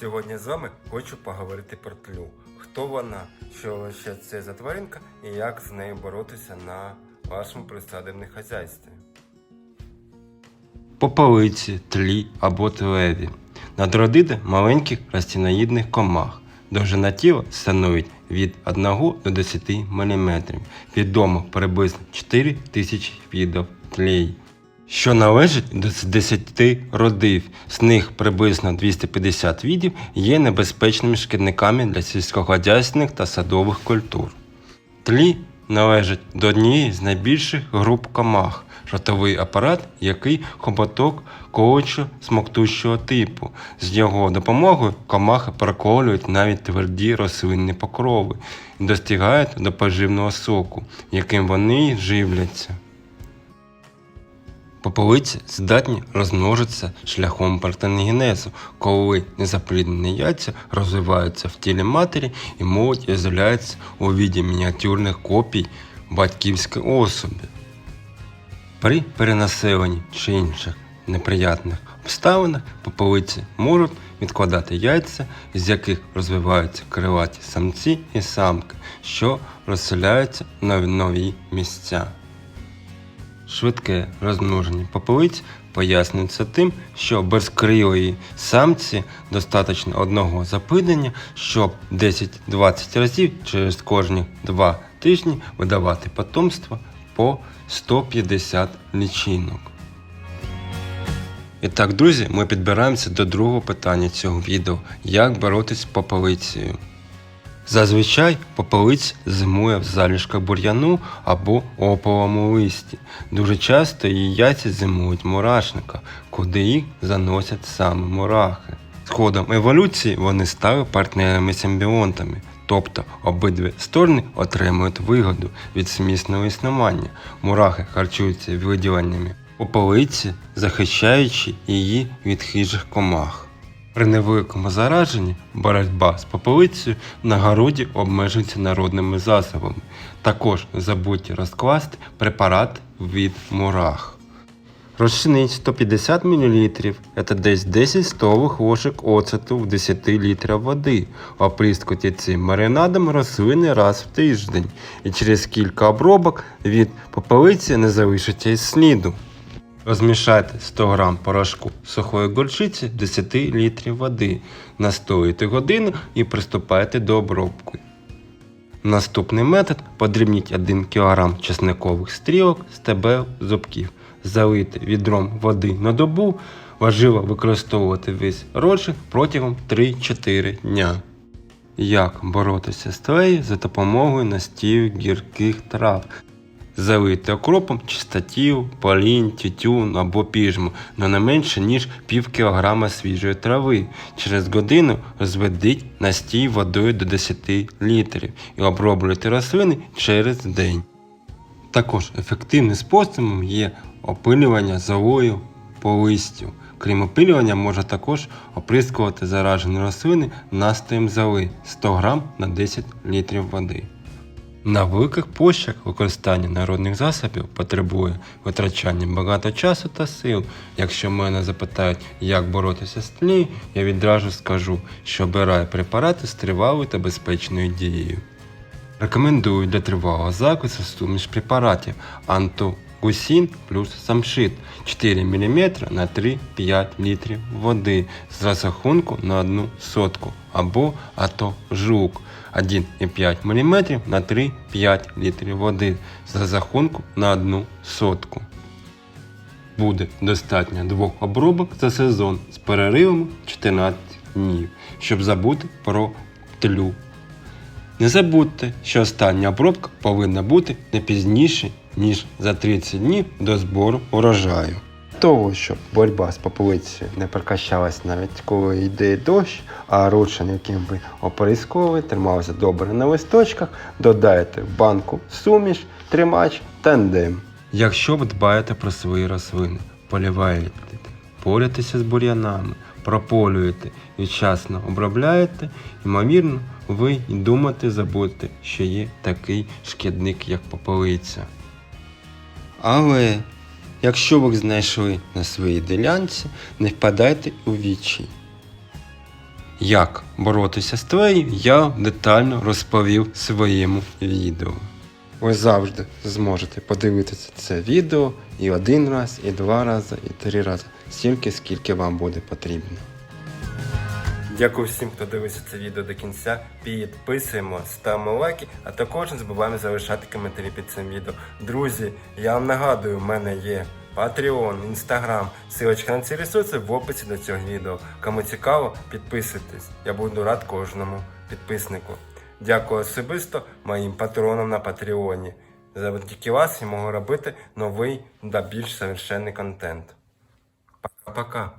Сьогодні з вами хочу поговорити про тлю. Хто вона, що ще це за тваринка і як з нею боротися на вашому присадибному хазяйстві. Попелиці, тлі або тлеві. Надродиди маленьких растіноїдних комах. Довжина тіла становить від 1 до 10 мм. Відомо приблизно 4 тисячі видів тлей що належить до 10 родів. З них приблизно 250 видів є небезпечними шкідниками для сільськогосподарських та садових культур. Тлі належать до однієї з найбільших груп комах, ротовий апарат, який хоботок колючо смоктущого типу. З його допомогою комахи проколюють навіть тверді рослинні покрови і достигають до поживного соку, яким вони живляться. Поповиці здатні розмножитися шляхом партеногенезу, коли незапліднені яйця розвиваються в тілі матері і молодь ізоляється у віді мініатюрних копій батьківської особи. При перенаселенні чи інших неприятних обставинах поповиці можуть відкладати яйця, з яких розвиваються крилаті самці і самки, що розселяються на нові місця. Швидке розмноження попелиць пояснюється тим, що безкрилої самці достатньо одного запилення, щоб 10-20 разів через кожні 2 тижні видавати потомство по 150 лічинок. І так, друзі, ми підбираємося до другого питання цього відео: як боротися з попелицею. Зазвичай попелиць зимує в залишках бур'яну або оповому листі. Дуже часто її яйця зимують в мурашниках, куди їх заносять саме мурахи. З ходом еволюції вони стали партнерами-симбіонтами, тобто обидві сторони отримують вигоду від сумісного існування. Мурахи харчуються виділеннями попелиці, захищаючи її від хижих комах. При невеликому зараженні боротьба з попелицею на городі обмежується народними засобами. Також забудьте розкласти препарат від мурах. Розчиніть 150 мл, це десь 10 столових ложок оцету в 10 літрах води. Оприскуйте цим маринадом рослини раз в тиждень і через кілька обробок від попелиці не залишиться й сліду. Розмішайте 100 г порошку сухої горчиці в 10 літрів води, настоюйте годину і приступайте до обробки. Наступний метод подрібніть 1 кг чесникових стрілок, стебел, зубків, залийте відром води на добу, важливо використовувати весь розчин протягом 3-4 дня. Як боротися з тлею за допомогою настію гірких трав? Залийте окропом чистотів, полінь, тютюн або піжму, но не менше ніж пів кілограма свіжої трави. Через годину розведіть настій водою до 10 літрів і оброблюйте рослини через день. Також ефективним способом є опилювання золою по листю. Крім опилювання, можна також оприскувати заражені рослини настоєм золи 100 г на 10 літрів води. На великих площах використання народних засобів потребує витрачання багато часу та сил. Якщо мене запитають, як боротися з тлі, я відразу скажу, що обираю препарати з тривалою та безпечною дією. Рекомендую для тривалого закусу суміш препаратів антогусін плюс самшит 4 мм на 3-5 літрів води з розрахунку на 1 сотку або ато жук 1,5 мм на 3-5 літрів води з розрахунку на 1 сотку. Буде достатньо двох обробок за сезон з переривами 14 днів, щоб забути про тлю. Не забудьте, що остання обробка повинна бути не пізніше, ніж за 30 днів до збору урожаю. Того, щоб боротьба з попелицею не прекращалась навіть коли йде дощ, а розчин, яким ви оприскували, тримався добре на листочках, додайте в банку суміш, тримач, тандем. Якщо ви дбаєте про свої рослини, поліваєте, боротеся з бур'янами, прополюєте і вчасно обробляєте, ймовірно, ви й думати забудете, що є такий шкідник, як попелиця. Але якщо ви знайшли на своїй ділянці, не впадайте у вічі. Як боротися з твею, я детально розповів в своєму відео. Ви завжди зможете подивитися це відео і один раз, і два рази, і три рази, стільки, скільки вам буде потрібно. Дякую всім, хто дивився це відео до кінця. Підписуємо, ставимо лайки, а також не забуваємо залишати коментарі під цим відео. Друзі, я вам нагадую, в мене є Patreon, Instagram, силочка на ці ресурси в описі до цього відео. Кому цікаво, підписуйтесь. Я буду рад кожному підписнику. Дякую особисто моїм патронам на Патреоні. Завдяки вас я можу робити новий та більш совершенний контент. Пока-пока.